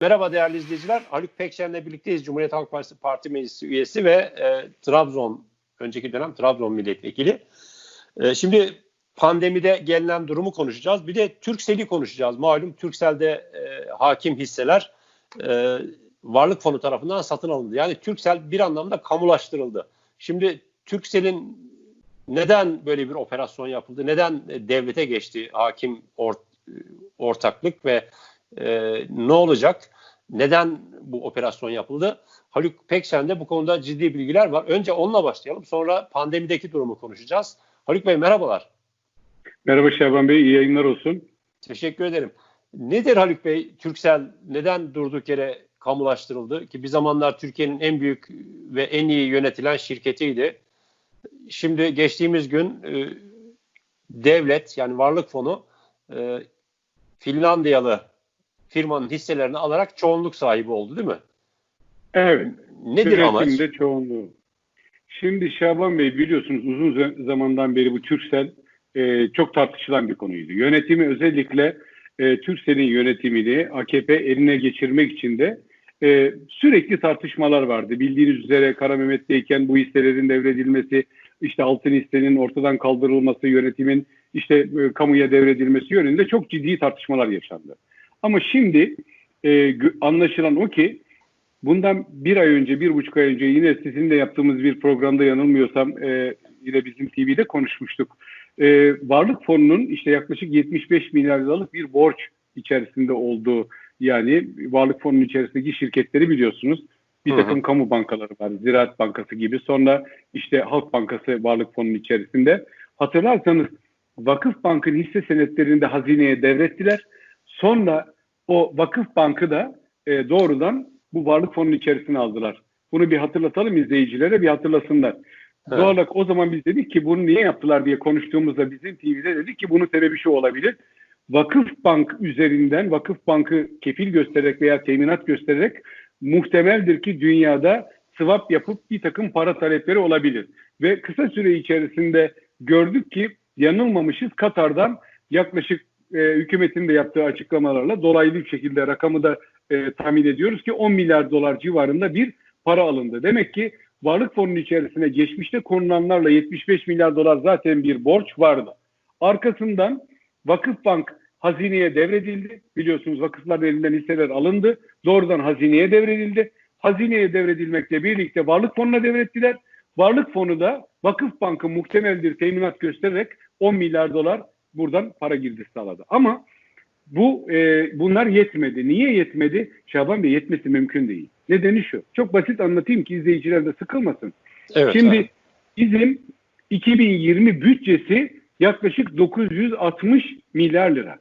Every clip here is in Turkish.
Merhaba değerli izleyiciler. Haluk Pekşen'le birlikteyiz. Cumhuriyet Halk Partisi Parti Meclisi üyesi ve e, Trabzon, önceki dönem Trabzon milletvekili. E, şimdi pandemide gelinen durumu konuşacağız. Bir de Türksel'i konuşacağız. Malum Türksel'de e, hakim hisseler e, Varlık Fonu tarafından satın alındı. Yani Türksel bir anlamda kamulaştırıldı. Şimdi Türksel'in neden böyle bir operasyon yapıldı? Neden devlete geçti hakim ort, ortaklık ve e, ne olacak? Neden bu operasyon yapıldı? Haluk Pekşen'de bu konuda ciddi bilgiler var. Önce onunla başlayalım. Sonra pandemideki durumu konuşacağız. Haluk Bey merhabalar. Merhaba Şaban Bey, iyi yayınlar olsun. Teşekkür ederim. Nedir Haluk Bey? Türksel neden durduk yere kamulaştırıldı? Ki bir zamanlar Türkiye'nin en büyük ve en iyi yönetilen şirketiydi. Şimdi geçtiğimiz gün e, devlet yani varlık fonu e, Finlandiyalı firmanın hisselerini alarak çoğunluk sahibi oldu değil mi? Evet. Nedir amaç? çoğunluğu. Şimdi Şaban Bey biliyorsunuz uzun zamandan beri bu Türksel e, çok tartışılan bir konuydu. Yönetimi özellikle e, Türksel'in yönetimini AKP eline geçirmek için de e, sürekli tartışmalar vardı. Bildiğiniz üzere Kara Mehmet'teyken bu hisselerin devredilmesi, işte altın hissenin ortadan kaldırılması, yönetimin işte e, kamuya devredilmesi yönünde çok ciddi tartışmalar yaşandı. Ama şimdi e, anlaşılan o ki bundan bir ay önce, bir buçuk ay önce yine sizinle yaptığımız bir programda yanılmıyorsam e, yine bizim TV'de konuşmuştuk. E, Varlık fonunun işte yaklaşık 75 milyar liralık bir borç içerisinde olduğu yani Varlık fonunun içerisindeki şirketleri biliyorsunuz. Bir takım Hı-hı. kamu bankaları var. Ziraat Bankası gibi. Sonra işte Halk Bankası Varlık Fonu'nun içerisinde. Hatırlarsanız Vakıf Bank'ın hisse senetlerini de hazineye devrettiler. Sonra o Vakıf Bank'ı da e, doğrudan bu varlık fonunun içerisine aldılar. Bunu bir hatırlatalım izleyicilere bir hatırlasınlar. Evet. Doğal olarak o zaman biz dedik ki bunu niye yaptılar diye konuştuğumuzda bizim TV'de dedik ki bunun sebebi şu olabilir. Vakıf Bank üzerinden Vakıf Bank'ı kefil göstererek veya teminat göstererek muhtemeldir ki dünyada swap yapıp bir takım para talepleri olabilir. Ve kısa süre içerisinde gördük ki yanılmamışız Katar'dan yaklaşık e, hükümetin de yaptığı açıklamalarla dolaylı bir şekilde rakamı da e, tahmin ediyoruz ki 10 milyar dolar civarında bir para alındı. Demek ki varlık fonunun içerisine geçmişte konulanlarla 75 milyar dolar zaten bir borç vardı. Arkasından Vakıf Bank hazineye devredildi. Biliyorsunuz vakıflar elinden hisseler alındı. Doğrudan hazineye devredildi. Hazineye devredilmekle birlikte varlık fonuna devrettiler. Varlık fonu da Vakıf Bank'ı muhtemeldir teminat göstererek 10 milyar dolar buradan para girdisi sağladı. Ama bu e, bunlar yetmedi. Niye yetmedi? Şaban Bey yetmesi mümkün değil. Nedeni şu. Çok basit anlatayım ki izleyiciler de sıkılmasın. Evet, Şimdi abi. bizim 2020 bütçesi yaklaşık 960 milyar lira.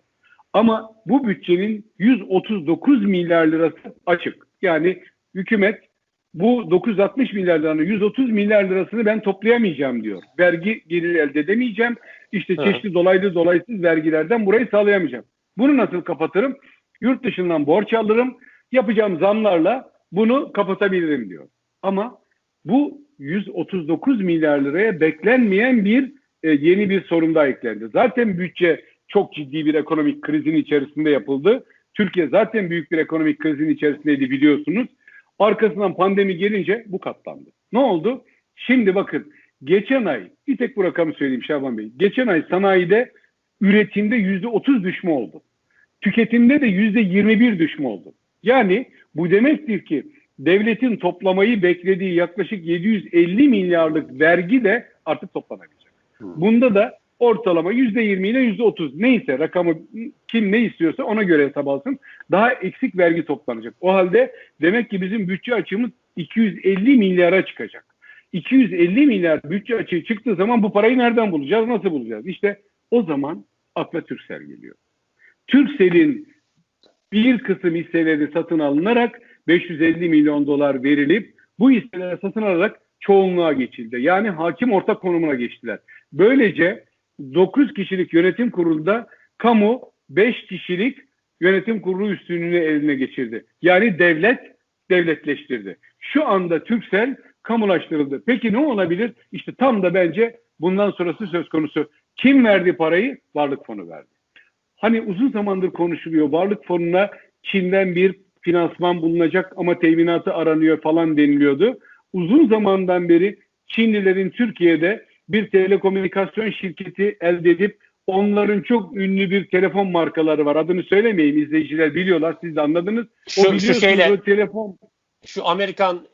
Ama bu bütçenin 139 milyar lirası açık. Yani hükümet bu 960 milyar liranın 130 milyar lirasını ben toplayamayacağım diyor. Vergi gelir elde edemeyeceğim. İşte çeşitli dolaylı dolaysız vergilerden burayı sağlayamayacağım. Bunu nasıl kapatırım? Yurt dışından borç alırım. Yapacağım zamlarla bunu kapatabilirim diyor. Ama bu 139 milyar liraya beklenmeyen bir e, yeni bir sorun daha eklendi. Zaten bütçe çok ciddi bir ekonomik krizin içerisinde yapıldı. Türkiye zaten büyük bir ekonomik krizin içerisindeydi biliyorsunuz. Arkasından pandemi gelince bu katlandı. Ne oldu? Şimdi bakın geçen ay bir tek bu rakamı söyleyeyim Şaban Bey. Geçen ay sanayide üretimde yüzde otuz düşme oldu. Tüketimde de yüzde yirmi bir düşme oldu. Yani bu demektir ki devletin toplamayı beklediği yaklaşık 750 milyarlık vergi de artık toplanamayacak. Bunda da ortalama yüzde yirmi ile yüzde otuz neyse rakamı kim ne istiyorsa ona göre hesap alsın. Daha eksik vergi toplanacak. O halde demek ki bizim bütçe açığımız 250 milyara çıkacak. 250 milyar bütçe açığı çıktığı zaman bu parayı nereden bulacağız? Nasıl bulacağız? İşte o zaman akla Türksel geliyor. Türksel'in bir kısım hisseleri satın alınarak 550 milyon dolar verilip bu hisseleri satın alarak çoğunluğa geçildi. Yani hakim ortak konumuna geçtiler. Böylece 9 kişilik yönetim kurulunda kamu 5 kişilik yönetim kurulu üstünlüğünü eline geçirdi. Yani devlet devletleştirdi. Şu anda Türksel kamulaştırıldı. Peki ne olabilir? İşte tam da bence bundan sonrası söz konusu. Kim verdi parayı? Varlık fonu verdi. Hani uzun zamandır konuşuluyor. Varlık fonuna Çin'den bir finansman bulunacak ama teminatı aranıyor falan deniliyordu. Uzun zamandan beri Çinlilerin Türkiye'de bir telekomünikasyon şirketi elde edip onların çok ünlü bir telefon markaları var. Adını söylemeyeyim izleyiciler biliyorlar siz de anladınız. Şu, o şu şeyle o telefon şu Amerikan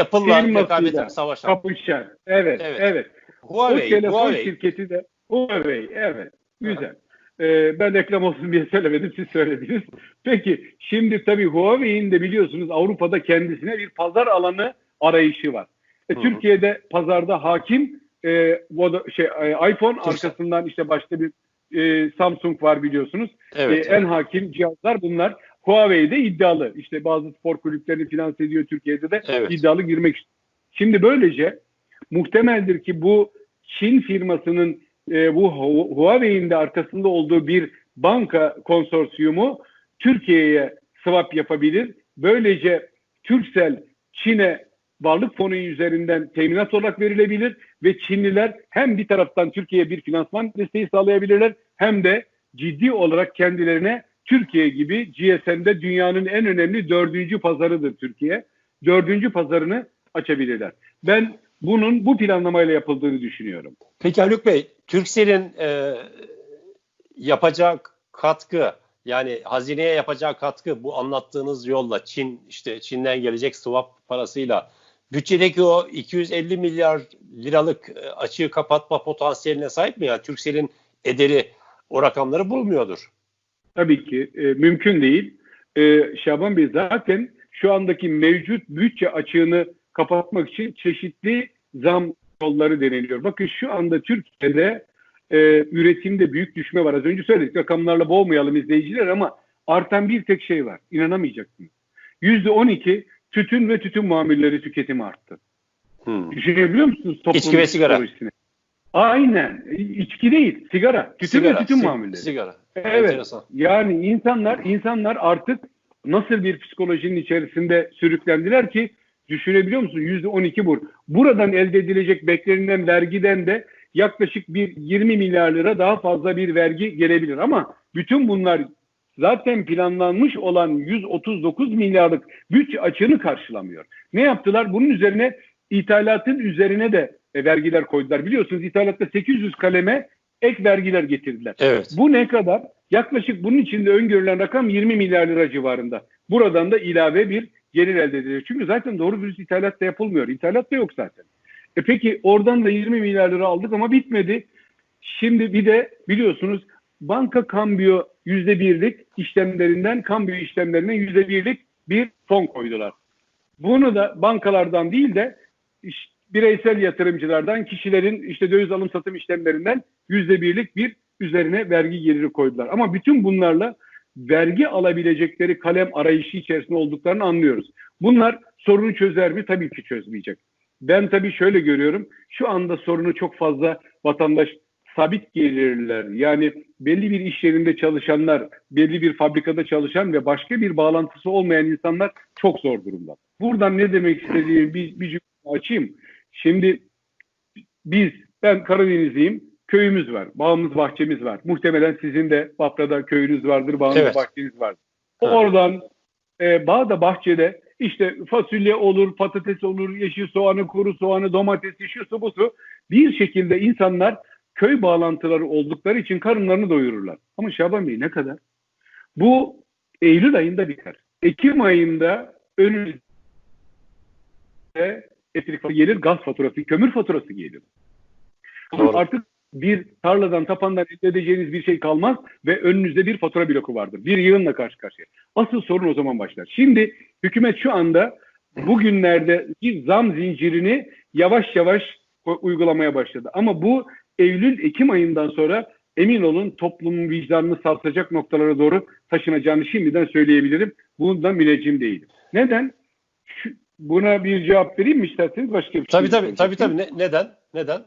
Apple'la firmasıyla rekabet savaşan. kapışan. Evet, Evet. evet. Huawei, o telefon Huawei. şirketi de Huawei. Evet. Güzel. Ee, ben reklam olsun diye söylemedim. Siz söylediniz. Peki şimdi tabii Huawei'in de biliyorsunuz Avrupa'da kendisine bir pazar alanı arayışı var. E. Türkiye'de pazarda hakim e, Voda- şey e, iPhone Türksel. arkasından işte başka bir e, Samsung var biliyorsunuz. Evet. E, en hakim cihazlar bunlar. Huawei'de iddialı. İşte bazı spor kulüplerini finanse ediyor Türkiye'de de Evet. iddialı girmek istiyor. Şimdi böylece muhtemeldir ki bu Çin firmasının e, bu Hu- Huawei'in de arkasında olduğu bir banka konsorsiyumu Türkiye'ye swap yapabilir. Böylece Türksel Çin'e varlık fonu üzerinden teminat olarak verilebilir ve Çinliler hem bir taraftan Türkiye'ye bir finansman desteği sağlayabilirler hem de ciddi olarak kendilerine Türkiye gibi GSM'de dünyanın en önemli dördüncü pazarıdır Türkiye. Dördüncü pazarını açabilirler. Ben bunun bu planlamayla yapıldığını düşünüyorum. Peki Haluk Bey, Turkcell'in e, yapacağı katkı yani hazineye yapacağı katkı bu anlattığınız yolla Çin işte Çin'den gelecek swap parasıyla bütçedeki o 250 milyar liralık e, açığı kapatma potansiyeline sahip mi? Yani Turkcell'in ederi o rakamları bulmuyordur. Tabii ki e, mümkün değil. E, Şaban Bey zaten şu andaki mevcut bütçe açığını kapatmak için çeşitli zam yolları deneniyor. Bakın şu anda Türkiye'de e, üretimde büyük düşme var. Az önce söyledik rakamlarla boğmayalım izleyiciler ama artan bir tek şey var. İnanamayacaksınız. %12 tütün ve tütün mamulleri tüketimi arttı. Hmm. Düşünebiliyor musunuz? toplumun İçki ve sigara. psikolojisini? Aynen. İçki değil, sigara. Tütün Sigara, ve tütün sig- mamulleri. Sigara. Evet. Enteresan. Yani insanlar insanlar artık nasıl bir psikolojinin içerisinde sürüklendiler ki düşünebiliyor musun? Yüzde 12 bur. Buradan elde edilecek beklenilen vergiden de yaklaşık bir 20 milyar lira daha fazla bir vergi gelebilir. Ama bütün bunlar zaten planlanmış olan 139 milyarlık bütçe açığını karşılamıyor. Ne yaptılar? Bunun üzerine ithalatın üzerine de e, vergiler koydular. Biliyorsunuz ithalatta 800 kaleme ek vergiler getirdiler. Evet. Bu ne kadar? Yaklaşık bunun içinde öngörülen rakam 20 milyar lira civarında. Buradan da ilave bir gelir elde edilir. Çünkü zaten doğru dürüst ithalat da yapılmıyor. İthalat da yok zaten. E peki oradan da 20 milyar lira aldık ama bitmedi. Şimdi bir de biliyorsunuz banka kambiyo yüzde birlik işlemlerinden kambiyo işlemlerine yüzde birlik bir fon koydular. Bunu da bankalardan değil de bireysel yatırımcılardan, kişilerin işte döviz alım satım işlemlerinden yüzde birlik bir üzerine vergi geliri koydular. Ama bütün bunlarla vergi alabilecekleri kalem arayışı içerisinde olduklarını anlıyoruz. Bunlar sorunu çözer mi? Tabii ki çözmeyecek. Ben tabii şöyle görüyorum. Şu anda sorunu çok fazla vatandaş sabit gelirler. Yani belli bir iş yerinde çalışanlar, belli bir fabrikada çalışan ve başka bir bağlantısı olmayan insanlar çok zor durumda. Buradan ne demek istediğimi bir, bir cümle açayım. Şimdi biz, ben Karadenizliyim, köyümüz var, bağımız bahçemiz var. Muhtemelen sizin de Bafra'da köyünüz vardır, bağınız Evet. bahçeniz vardır. Evet. Oradan e, bağda bahçede işte fasulye olur, patates olur, yeşil soğanı, kuru soğanı, domatesi, şu su bu su. Bir şekilde insanlar köy bağlantıları oldukları için karınlarını doyururlar. Ama Şaban Bey ne kadar? Bu Eylül ayında biter. Ekim ayında önümüzde elektrik faturası gelir, gaz faturası, kömür faturası gelir. Doğru. Artık bir tarladan, tapandan elde edeceğiniz bir şey kalmaz ve önünüzde bir fatura bloku vardır. Bir yığınla karşı karşıya. Asıl sorun o zaman başlar. Şimdi hükümet şu anda bugünlerde bir zam zincirini yavaş yavaş uygulamaya başladı. Ama bu Eylül-Ekim ayından sonra emin olun toplumun vicdanını sarsacak noktalara doğru taşınacağını şimdiden söyleyebilirim. Bundan müneccim değilim. Neden? Şu, buna bir cevap vereyim mi isterseniz başka bir Tabii şey tabii tabii tabii. Ne- neden? Neden?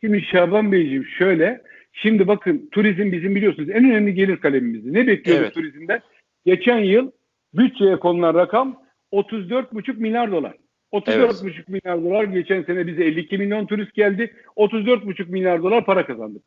Şimdi Şaban Beyciğim şöyle. Şimdi bakın turizm bizim biliyorsunuz en önemli gelir kalemimizdi. Ne bekliyoruz Evet. turizmden? Geçen yıl bütçeye konulan rakam 34,5 milyar dolar. 34,5 milyar dolar geçen sene bize 52 milyon turist geldi. 34,5 milyar dolar para kazandık.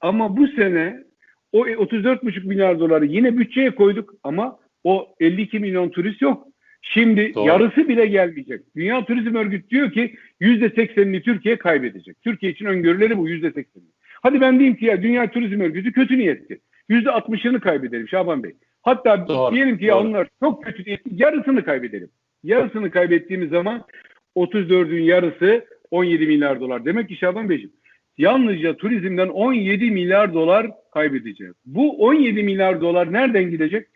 Ama bu sene o 34,5 milyar doları yine bütçeye koyduk ama o 52 milyon turist yok. Şimdi Doğru. yarısı bile gelmeyecek. Dünya Turizm Örgütü diyor ki %80'ini Türkiye kaybedecek. Türkiye için öngörüleri bu %80'ini. Hadi ben diyeyim ki ya Dünya Turizm Örgütü kötü niyetli. %60'ını kaybedelim Şaban Bey. Hatta Doğru, diyelim ki ya doğru. onlar çok kötü niyetli yarısını kaybedelim. Yarısını kaybettiğimiz zaman 34'ün yarısı 17 milyar dolar. Demek ki Şaban Beyciğim yalnızca turizmden 17 milyar dolar kaybedeceğiz. Bu 17 milyar dolar nereden gidecek?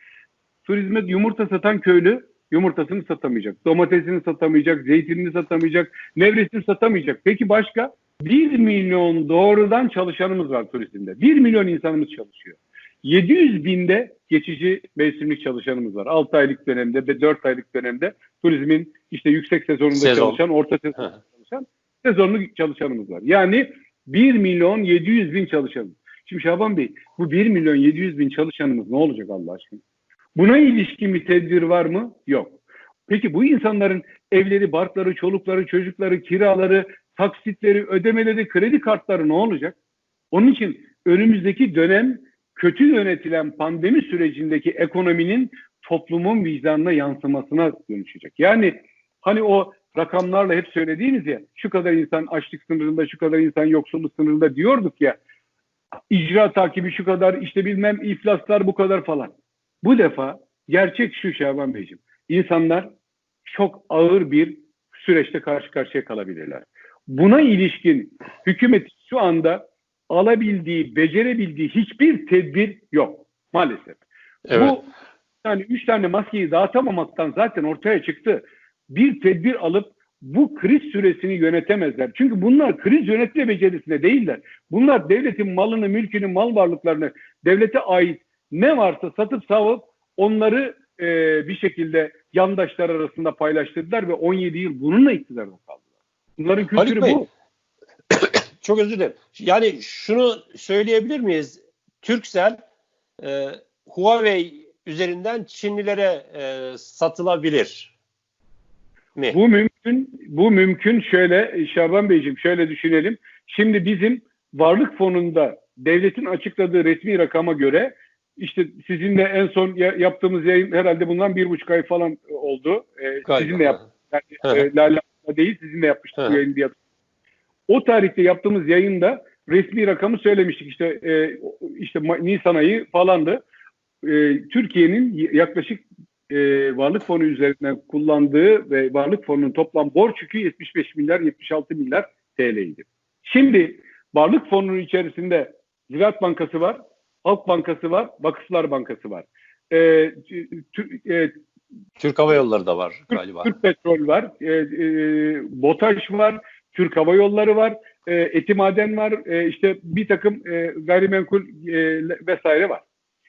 Turizme yumurta satan köylü yumurtasını satamayacak. Domatesini satamayacak, zeytinini satamayacak, nevresini satamayacak. Peki başka? 1 milyon doğrudan çalışanımız var turizmde. 1 milyon insanımız çalışıyor. 700 binde geçici mevsimlik çalışanımız var. 6 aylık dönemde ve 4 aylık dönemde turizmin işte yüksek sezonunda Sezon. çalışan, orta sezonda çalışan sezonluk çalışanımız var. Yani 1 milyon 700 bin çalışanımız. Şimdi Şaban Bey bu 1 milyon 700 bin çalışanımız ne olacak Allah aşkına? Buna ilişkin bir tedbir var mı? Yok. Peki bu insanların evleri, barkları, çolukları, çocukları, kiraları, taksitleri, ödemeleri, kredi kartları ne olacak? Onun için önümüzdeki dönem kötü yönetilen pandemi sürecindeki ekonominin toplumun vicdanına yansımasına dönüşecek. Yani hani o rakamlarla hep söylediğimiz ya şu kadar insan açlık sınırında, şu kadar insan yoksulluk sınırında diyorduk ya icra takibi şu kadar işte bilmem iflaslar bu kadar falan. Bu defa gerçek şu Şaban Beyciğim. İnsanlar çok ağır bir süreçte karşı karşıya kalabilirler. Buna ilişkin hükümet şu anda alabildiği, becerebildiği hiçbir tedbir yok maalesef. Evet. Bu yani üç tane maskeyi dağıtamamaktan zaten ortaya çıktı. Bir tedbir alıp bu kriz süresini yönetemezler. Çünkü bunlar kriz yönetme becerisinde değiller. Bunlar devletin malını, mülkünü, mal varlıklarını devlete ait ne varsa satıp savup onları e, bir şekilde yandaşlar arasında paylaştırdılar ve 17 yıl bununla iktidarda kaldılar. Bunların kültürü Bey, bu. Çok özür dilerim. Yani şunu söyleyebilir miyiz? Turkcell e, Huawei üzerinden Çinlilere e, satılabilir mi? Bu mümkün. Bu mümkün. Şöyle Şaban Beyciğim şöyle düşünelim. Şimdi bizim varlık fonunda devletin açıkladığı resmi rakama göre işte sizinle en son ya- yaptığımız yayın herhalde bundan bir buçuk ay falan oldu. Ee, Galiba. sizinle yaptık. Yani, e, Hanım'la değil sizinle yapmıştık bu yayını diye. O tarihte yaptığımız yayında resmi rakamı söylemiştik. İşte e, işte Nisan ayı falandı. E, Türkiye'nin yaklaşık e, varlık fonu üzerinden kullandığı ve varlık fonunun toplam borç yükü 75 milyar 76 milyar TL'ydi. Şimdi varlık fonunun içerisinde Ziraat Bankası var, Halk Bankası var, Vakıflar Bankası var. E, tü- e, Türk Hava Yolları da var galiba. Türk Petrol var, e, e, BOTAŞ var, Türk Hava Yolları var, e, Etimaden var, e, işte bir takım e, gayrimenkul e, vesaire var.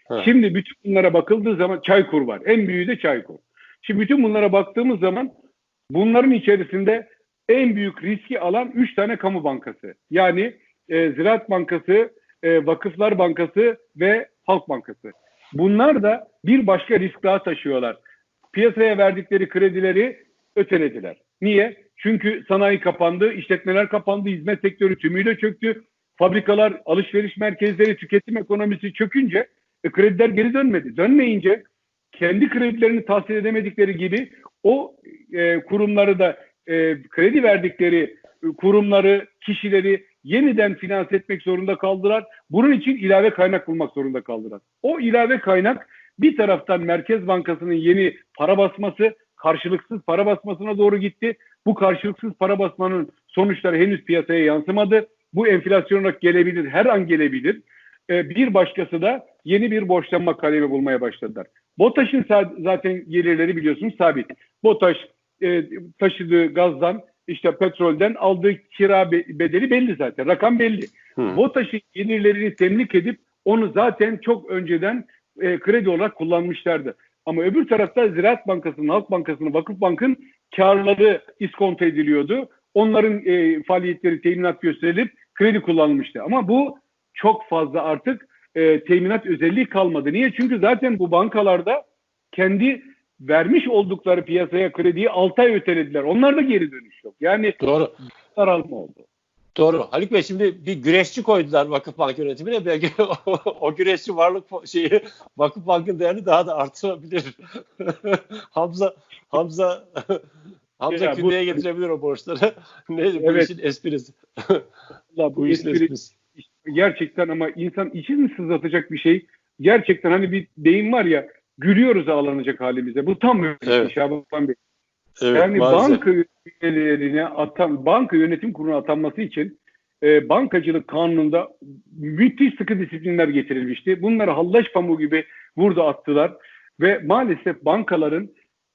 Hı. Şimdi bütün bunlara bakıldığı zaman Çaykur var. En büyüğü de Çaykur. Şimdi bütün bunlara baktığımız zaman bunların içerisinde en büyük riski alan 3 tane kamu bankası. Yani e, Ziraat Bankası, e, Vakıflar Bankası ve Halk Bankası. Bunlar da bir başka risk daha taşıyorlar. Piyasaya verdikleri kredileri ötelediler. Niye? Çünkü sanayi kapandı, işletmeler kapandı, hizmet sektörü tümüyle çöktü. Fabrikalar, alışveriş merkezleri, tüketim ekonomisi çökünce e, krediler geri dönmedi. Dönmeyince kendi kredilerini tahsil edemedikleri gibi o e, kurumları da e, kredi verdikleri e, kurumları, kişileri yeniden finanse etmek zorunda kaldılar. Bunun için ilave kaynak bulmak zorunda kaldılar. O ilave kaynak bir taraftan Merkez Bankası'nın yeni para basması, karşılıksız para basmasına doğru gitti. Bu karşılıksız para basmanın sonuçları henüz piyasaya yansımadı. Bu enflasyon olarak gelebilir, her an gelebilir. Ee, bir başkası da yeni bir borçlanma kalemi bulmaya başladılar. BOTAŞ'ın zaten gelirleri biliyorsunuz sabit. BOTAŞ e, taşıdığı gazdan, işte petrolden aldığı kira be- bedeli belli zaten. Rakam belli. Hı. BOTAŞ'ın gelirlerini temlik edip onu zaten çok önceden e, kredi olarak kullanmışlardı. Ama öbür tarafta Ziraat Bankası'nın, Halk Bankası'nın, Vakıf Bank'ın karları iskonto ediliyordu. Onların e, faaliyetleri teminat gösterilip kredi kullanılmıştı. Ama bu çok fazla artık e, teminat özelliği kalmadı. Niye? Çünkü zaten bu bankalarda kendi vermiş oldukları piyasaya krediyi 6 ay ötelediler. Onlar da geri dönüş yok. Yani Doğru. daralma oldu. Doğru. Haluk Bey şimdi bir güreşçi koydular Vakıfbank yönetimine. Belki o, o güreşçi varlık şeyi Vakıfbank'ın değerini daha da artırabilir. Hamza Hamza Hamza ya, kündeye bu, getirebilir o borçları. Neyse evet. bu işin esprisi. bu, bu işin esprisi. Gerçekten ama insan için sızlatacak bir şey. Gerçekten hani bir deyim var ya gülüyoruz ağlanacak halimize. Bu tam öyle evet. Şaban Bey. Evet, yani maalesef. banka üyelerine atan, banka yönetim kuruluna atanması için e, bankacılık kanununda müthiş sıkı disiplinler getirilmişti. Bunları hallaç pamuğu gibi burada attılar ve maalesef bankaların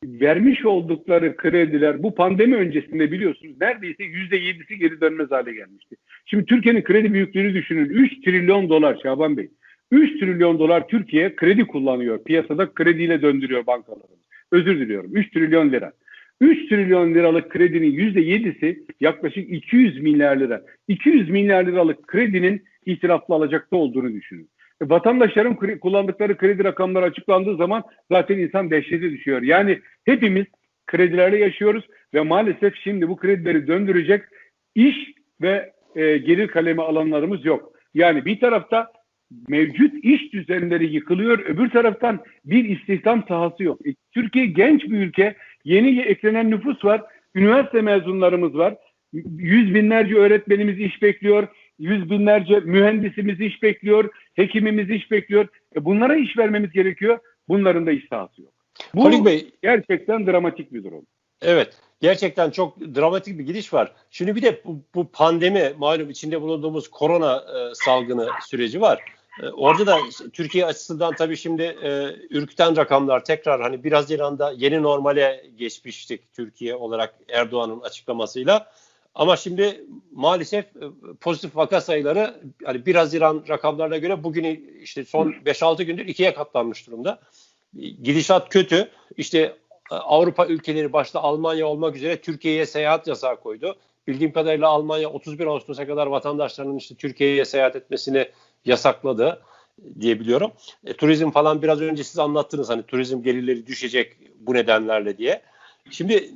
vermiş oldukları krediler bu pandemi öncesinde biliyorsunuz neredeyse yüzde yedisi geri dönmez hale gelmişti. Şimdi Türkiye'nin kredi büyüklüğünü düşünün. 3 trilyon dolar Şaban Bey. 3 trilyon dolar Türkiye kredi kullanıyor. Piyasada krediyle döndürüyor bankalarını. Özür diliyorum. 3 trilyon lira. 3 trilyon liralık kredinin %7'si yaklaşık 200 milyar lira. 200 milyar liralık kredinin itiraflı alacakta olduğunu düşünün. E, vatandaşların kullandıkları kredi rakamları açıklandığı zaman zaten insan dehşete düşüyor. Yani hepimiz kredilerle yaşıyoruz ve maalesef şimdi bu kredileri döndürecek iş ve e, gelir kalemi alanlarımız yok. Yani bir tarafta mevcut iş düzenleri yıkılıyor. Öbür taraftan bir istihdam sahası yok. E, Türkiye genç bir ülke. Yeni eklenen nüfus var. Üniversite mezunlarımız var. Yüz binlerce öğretmenimiz iş bekliyor. Yüz binlerce mühendisimiz iş bekliyor. Hekimimiz iş bekliyor. E bunlara iş vermemiz gerekiyor. Bunların da iş sahası yok. Bu Haluk Bey, gerçekten dramatik bir durum. Evet. Gerçekten çok dramatik bir gidiş var. Şimdi bir de bu, bu pandemi malum içinde bulunduğumuz korona e, salgını süreci var. E, orada da Türkiye açısından tabii şimdi e, ürküten rakamlar tekrar hani biraz Haziran'da yeni normale geçmiştik Türkiye olarak Erdoğan'ın açıklamasıyla. Ama şimdi maalesef e, pozitif vaka sayıları hani 1 Haziran rakamlarına göre bugün işte son 5-6 gündür ikiye katlanmış durumda. Gidişat kötü. İşte e, Avrupa ülkeleri başta Almanya olmak üzere Türkiye'ye seyahat yasağı koydu. Bildiğim kadarıyla Almanya 31 Ağustos'a kadar vatandaşlarının işte Türkiye'ye seyahat etmesini yasakladı diyebiliyorum. E, turizm falan biraz önce siz anlattınız hani turizm gelirleri düşecek bu nedenlerle diye. Şimdi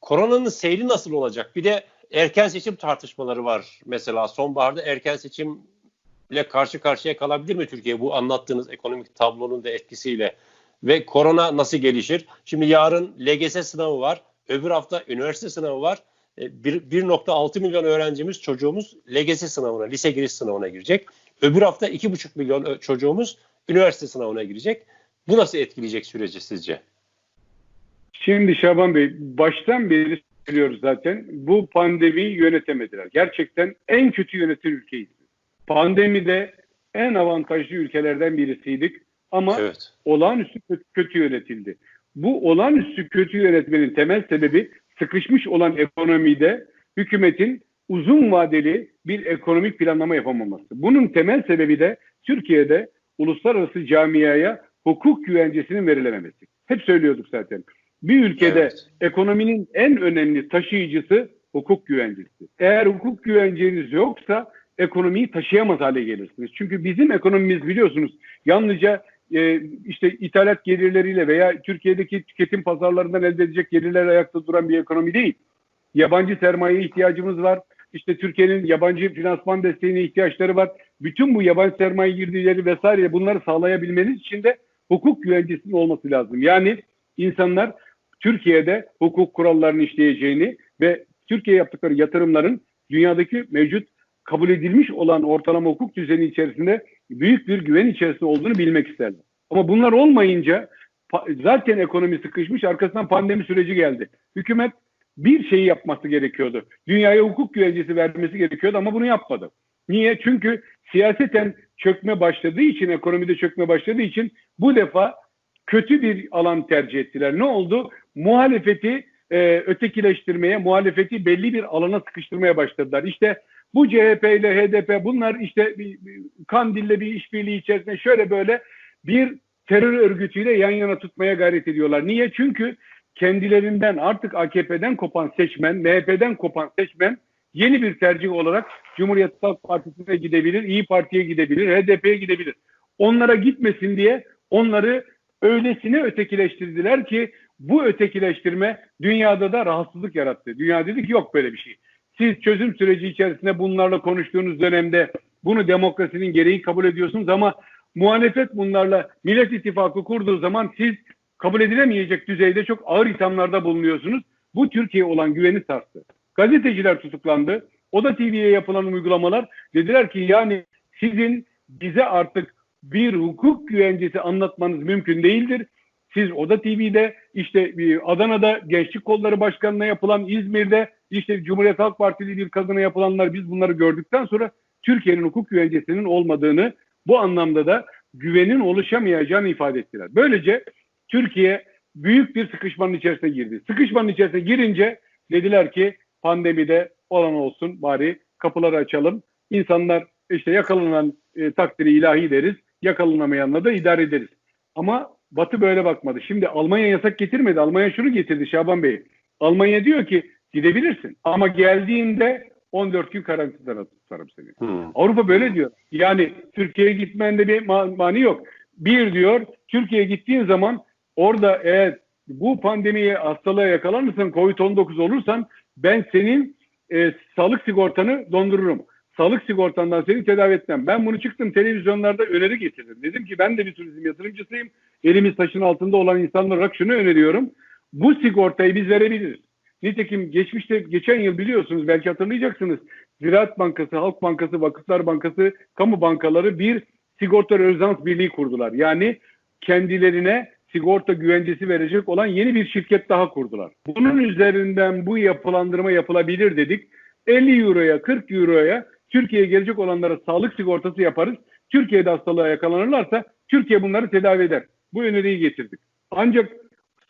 koronanın seyri nasıl olacak? Bir de erken seçim tartışmaları var. Mesela sonbaharda erken seçimle karşı karşıya kalabilir mi Türkiye bu anlattığınız ekonomik tablonun da etkisiyle? Ve korona nasıl gelişir? Şimdi yarın LGS sınavı var. Öbür hafta üniversite sınavı var. 1.6 e, milyon öğrencimiz, çocuğumuz LGS sınavına, lise giriş sınavına girecek. Öbür hafta 2,5 milyon çocuğumuz üniversite sınavına girecek. Bu nasıl etkileyecek süreci sizce? Şimdi Şaban Bey, baştan beri söylüyoruz zaten. Bu pandemiyi yönetemediler. Gerçekten en kötü yöneten ülkeyiz. Pandemide en avantajlı ülkelerden birisiydik. Ama evet. olağanüstü kötü yönetildi. Bu olağanüstü kötü yönetmenin temel sebebi sıkışmış olan ekonomide hükümetin uzun vadeli bir ekonomik planlama yapamaması. Bunun temel sebebi de Türkiye'de uluslararası camiaya hukuk güvencesinin verilememesi. Hep söylüyorduk zaten. Bir ülkede evet. ekonominin en önemli taşıyıcısı hukuk güvencesi. Eğer hukuk güvenceniz yoksa ekonomiyi taşıyamaz hale gelirsiniz. Çünkü bizim ekonomimiz biliyorsunuz yalnızca e, işte ithalat gelirleriyle veya Türkiye'deki tüketim pazarlarından elde edecek gelirler ayakta duran bir ekonomi değil. Yabancı sermaye ihtiyacımız var. İşte Türkiye'nin yabancı finansman desteğine ihtiyaçları var. Bütün bu yabancı sermaye girdileri vesaire bunları sağlayabilmeniz için de hukuk güvencesinin olması lazım. Yani insanlar Türkiye'de hukuk kurallarını işleyeceğini ve Türkiye yaptıkları yatırımların dünyadaki mevcut kabul edilmiş olan ortalama hukuk düzeni içerisinde büyük bir güven içerisinde olduğunu bilmek isterler. Ama bunlar olmayınca zaten ekonomi sıkışmış arkasından pandemi süreci geldi. Hükümet bir şeyi yapması gerekiyordu. Dünyaya hukuk güvencesi vermesi gerekiyordu ama bunu yapmadı. Niye? Çünkü siyaseten çökme başladığı için, ekonomide çökme başladığı için bu defa kötü bir alan tercih ettiler. Ne oldu? Muhalefeti e, ötekileştirmeye, muhalefeti belli bir alana sıkıştırmaya başladılar. İşte bu CHP ile HDP bunlar işte bir, bir, Kandil'le bir işbirliği içerisinde şöyle böyle bir terör örgütüyle yan yana tutmaya gayret ediyorlar. Niye? Çünkü kendilerinden artık AKP'den kopan seçmen, MHP'den kopan seçmen yeni bir tercih olarak Cumhuriyet Halk Partisi'ne gidebilir, İyi Parti'ye gidebilir, HDP'ye gidebilir. Onlara gitmesin diye onları öylesine ötekileştirdiler ki bu ötekileştirme dünyada da rahatsızlık yarattı. Dünya dedi ki yok böyle bir şey. siz çözüm süreci içerisinde bunlarla konuştuğunuz dönemde bunu demokrasinin gereği kabul ediyorsunuz ama muhalefet bunlarla Millet İttifakı kurduğu zaman siz kabul edilemeyecek düzeyde çok ağır ithamlarda bulunuyorsunuz. Bu Türkiye olan güveni sarstı. Gazeteciler tutuklandı. Oda TV'ye yapılan uygulamalar dediler ki yani sizin bize artık bir hukuk güvencesi anlatmanız mümkün değildir. Siz Oda TV'de işte Adana'da Gençlik Kolları Başkanı'na yapılan İzmir'de işte Cumhuriyet Halk Partili bir kadına yapılanlar biz bunları gördükten sonra Türkiye'nin hukuk güvencesinin olmadığını bu anlamda da güvenin oluşamayacağını ifade ettiler. Böylece Türkiye büyük bir sıkışmanın içerisine girdi. Sıkışmanın içerisine girince dediler ki pandemide olan olsun bari kapıları açalım. İnsanlar işte yakalanan e, takdiri ilahi deriz. Yakalanamayanla da idare ederiz. Ama Batı böyle bakmadı. Şimdi Almanya yasak getirmedi. Almanya şunu getirdi Şaban Bey. Almanya diyor ki gidebilirsin. Ama geldiğinde 14 gün karantinada tutarım seni. Hmm. Avrupa böyle diyor. Yani Türkiye'ye gitmende bir mani yok. Bir diyor Türkiye'ye gittiğin zaman orada eğer bu pandemiye hastalığa yakalanırsan COVID-19 olursan ben senin e, sağlık sigortanı dondururum. Sağlık sigortandan seni tedavi etmem. Ben bunu çıktım televizyonlarda öneri getirdim. Dedim ki ben de bir turizm yatırımcısıyım. Elimiz taşın altında olan insanlar olarak şunu öneriyorum. Bu sigortayı biz verebiliriz. Nitekim geçmişte geçen yıl biliyorsunuz belki hatırlayacaksınız. Ziraat Bankası, Halk Bankası, Vakıflar Bankası, kamu bankaları bir sigorta rezidans birliği kurdular. Yani kendilerine sigorta güvencesi verecek olan yeni bir şirket daha kurdular. Bunun üzerinden bu yapılandırma yapılabilir dedik. 50 euroya 40 euroya Türkiye'ye gelecek olanlara sağlık sigortası yaparız. Türkiye'de hastalığa yakalanırlarsa Türkiye bunları tedavi eder. Bu öneriyi getirdik. Ancak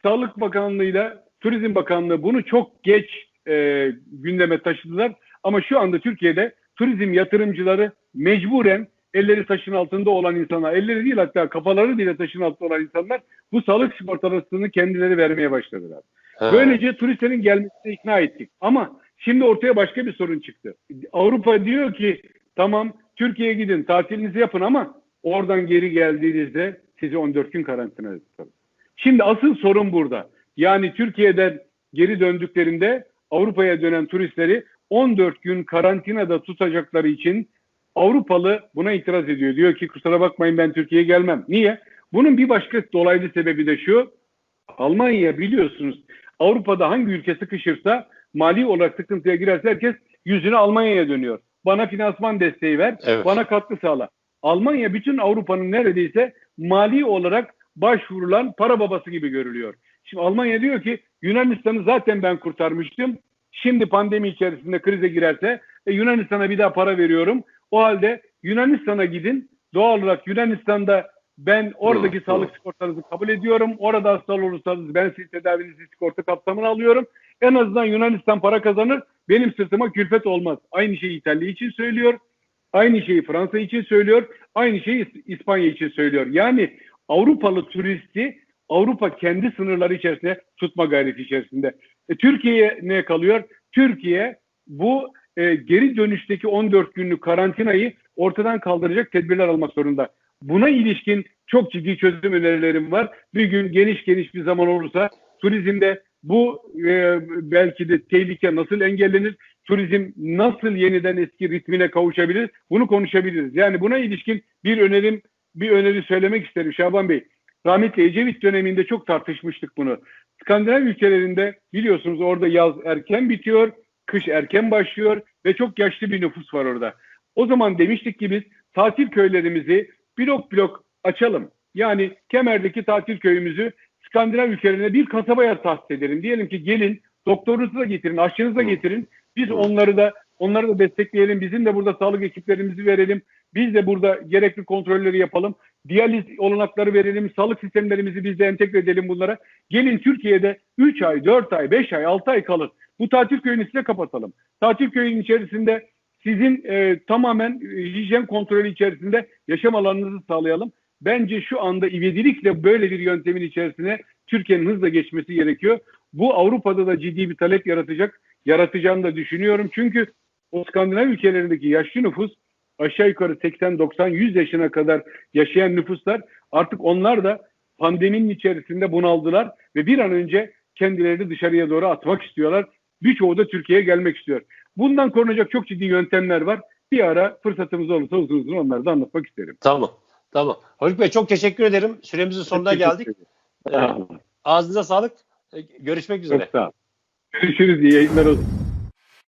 Sağlık Bakanlığı'yla Turizm Bakanlığı bunu çok geç e, gündeme taşıdılar. Ama şu anda Türkiye'de turizm yatırımcıları mecburen elleri taşın altında olan insanlar, elleri değil hatta kafaları bile taşın altında olan insanlar bu sağlık sigortalarını kendileri vermeye başladılar. Ha. Böylece turistlerin gelmesine ikna ettik. Ama şimdi ortaya başka bir sorun çıktı. Avrupa diyor ki tamam Türkiye'ye gidin tatilinizi yapın ama oradan geri geldiğinizde sizi 14 gün karantinaya tutalım. Şimdi asıl sorun burada. Yani Türkiye'den geri döndüklerinde Avrupa'ya dönen turistleri 14 gün karantinada tutacakları için Avrupalı buna itiraz ediyor. Diyor ki kusura bakmayın ben Türkiye'ye gelmem. Niye? Bunun bir başka dolaylı sebebi de şu. Almanya biliyorsunuz Avrupa'da hangi ülke sıkışırsa mali olarak sıkıntıya girerse herkes yüzünü Almanya'ya dönüyor. Bana finansman desteği ver, evet. bana katkı sağla. Almanya bütün Avrupa'nın neredeyse mali olarak başvurulan para babası gibi görülüyor. Şimdi Almanya diyor ki Yunanistan'ı zaten ben kurtarmıştım. Şimdi pandemi içerisinde krize girerse e, Yunanistan'a bir daha para veriyorum. O halde Yunanistan'a gidin. Doğal olarak Yunanistan'da ben oradaki hı, sağlık hı. sigortanızı kabul ediyorum. Orada hastalı olursanız ben siz tedavinizi sigorta kapsamına alıyorum. En azından Yunanistan para kazanır. Benim sırtıma külfet olmaz. Aynı şeyi İtalya için söylüyor. Aynı şeyi Fransa için söylüyor. Aynı şeyi İspanya için söylüyor. Yani Avrupalı turisti Avrupa kendi sınırları içerisinde tutma gayreti içerisinde. E, Türkiye'ye ne kalıyor? Türkiye bu e, geri dönüşteki 14 günlük karantinayı ortadan kaldıracak tedbirler almak zorunda. Buna ilişkin çok ciddi çözüm önerilerim var. Bir gün geniş geniş bir zaman olursa turizmde bu e, belki de tehlike nasıl engellenir? Turizm nasıl yeniden eski ritmine kavuşabilir? Bunu konuşabiliriz. Yani buna ilişkin bir önerim bir öneri söylemek isterim Şaban Bey. Rahmetli Ecevit döneminde çok tartışmıştık bunu. Skandinav ülkelerinde biliyorsunuz orada yaz erken bitiyor, kış erken başlıyor ve çok yaşlı bir nüfus var orada. O zaman demiştik ki biz tatil köylerimizi blok blok açalım. Yani Kemer'deki tatil köyümüzü Skandinav ülkelerine bir kasabaya tahsis edelim. Diyelim ki gelin doktorunuzu da getirin, aşçınızı da getirin. Biz onları da onları da destekleyelim. Bizim de burada sağlık ekiplerimizi verelim. Biz de burada gerekli kontrolleri yapalım. Diyaliz olanakları verelim. Sağlık sistemlerimizi biz de entegre edelim bunlara. Gelin Türkiye'de 3 ay, 4 ay, 5 ay, 6 ay kalın. Bu tatil köyünü size kapatalım. Tatil köyünün içerisinde sizin e, tamamen e, hijyen kontrolü içerisinde yaşam alanınızı sağlayalım. Bence şu anda ivedilikle böyle bir yöntemin içerisine Türkiye'nin hızla geçmesi gerekiyor. Bu Avrupa'da da ciddi bir talep yaratacak, yaratacağını da düşünüyorum. Çünkü o Skandinav ülkelerindeki yaşlı nüfus aşağı yukarı 80, 90, 100 yaşına kadar yaşayan nüfuslar artık onlar da pandeminin içerisinde bunaldılar ve bir an önce kendilerini dışarıya doğru atmak istiyorlar. Birçoğu da Türkiye'ye gelmek istiyor. Bundan korunacak çok ciddi yöntemler var. Bir ara fırsatımız olursa uzun uzun onları da anlatmak isterim. Tamam. Tamam. Haluk Bey çok teşekkür ederim. Süremizin sonuna geldik. Ee, ağzınıza sağlık. Ee, Görüşmek üzere. Çok sağ olun. Görüşürüz. İyi yayınlar olsun.